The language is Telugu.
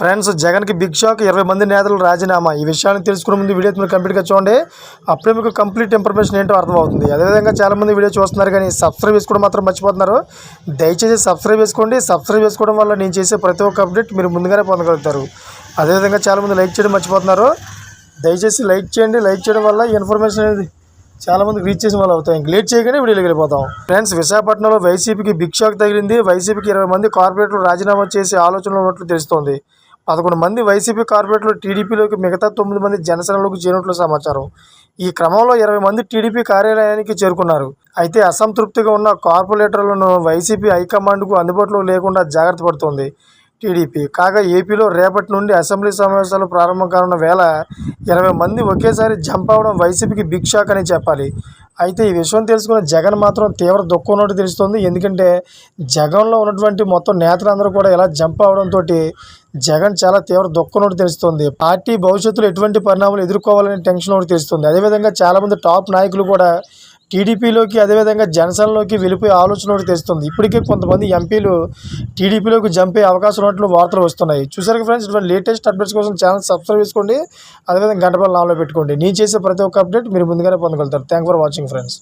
ఫ్రెండ్స్ జగన్కి బిగ్ షాక్ ఇరవై మంది నేతలు రాజీనామా. ఈ విషయాన్ని తెలుసుకునే ముందు వీడియో మీరు కంప్లీట్గా చూడండి. అప్పుడే మీకు కంప్లీట్ ఇన్ఫర్మేషన్ ఏంటో అర్థమవుతుంది. అదేవిధంగా చాలామంది వీడియో చూస్తున్నారు కానీ సబ్స్క్రైబ్ చేసుకోవడం మాత్రం మర్చిపోతున్నారు. దయచేసి సబ్స్క్రైబ్ చేసుకోండి. సబ్స్క్రైబ్ చేసుకోవడం వల్ల నేను చేసే ప్రతి ఒక్క అప్డేట్ మీరు ముందుగానే పొందగలుగుతారు. అదేవిధంగా చాలామంది లైక్ చేయడం మర్చిపోతున్నారు. దయచేసి లైక్ చేయండి. లైక్ చేయడం వల్ల ఇన్ఫర్మేషన్ అనేది చాలామందికి రీచ్ చేసిన వాళ్ళు అవుతాయి. లేట్ చేయగానే వీడియోకి వెళ్ళిపోతాం. ఫ్రెండ్స్ విశాఖపట్నంలో వైసీపీకి బిగ్ షాక్ తగిలింది. వైసీపీకి ఇరవై మంది కార్పొరేటర్లు రాజీనామా చేసే ఆలోచనలో ఉన్నట్లు తెలుస్తోంది. పదకొండు మంది వైసీపీ కార్పొరేటర్లు టీడీపీలోకి మిగతా తొమ్మిది మంది జనసేనలోకి చేరినట్లు సమాచారం. ఈ క్రమంలో ఇరవై మంది టీడీపీ కార్యాలయానికి చేరుకున్నారు. అయితే అసంతృప్తిగా ఉన్న కార్పొరేటర్లను వైసీపీ హైకమాండ్కు అందుబాటులో లేకుండా జాగ్రత్త పడుతోంది టీడీపీ. కాగా ఏపీలో రేపటి నుండి అసెంబ్లీ సమావేశాలు ప్రారంభం కానున్న వేళ ఇరవై మంది ఒకేసారి జంప్ అవడం వైసీపీకి బిగ్ షాక్ అని చెప్పాలి. అయితే ఈ విషయం తెలుసుకున్న జగన్ మాత్రం తీవ్ర దుఃఖం ఉన్నట్టు తెలుస్తుంది. ఎందుకంటే జగన్లో ఉన్నటువంటి మొత్తం నేతలందరూ కూడా ఇలా జంప్ అవడంతో జగన్ చాలా తీవ్ర దుఃఖం ఉన్నట్టు తెలుస్తుంది. పార్టీ భవిష్యత్తులో ఎటువంటి పరిణామాలు ఎదుర్కోవాలనే టెన్షన్ ఒకటి తెలుస్తుంది. అదేవిధంగా చాలామంది టాప్ నాయకులు కూడా టీడీపీలోకి అదేవిధంగా జనసేనలోకి వెళ్ళిపోయే ఆలోచన ఒకటి తెస్తుంది. ఇప్పటికే కొంతమంది ఎంపీలు టీడీపీలోకి జంపే అవకాశం ఉన్నట్లు వార్తలు వస్తున్నాయి. చూసారు ఫ్రెండ్స్ ఇటువంటి లేటెస్ట్ అప్డేట్స్ కోసం ఛానల్ సబ్స్క్రైబ్ చేసుకోండి. అదేవిధంగా గంటపల్లి నాలో పెట్టుకోండి. నేను చేసే ప్రతి ఒక్క అప్డేట్ మీరు ముందుగానే పొందగలుగుతారు. Thank for watching friends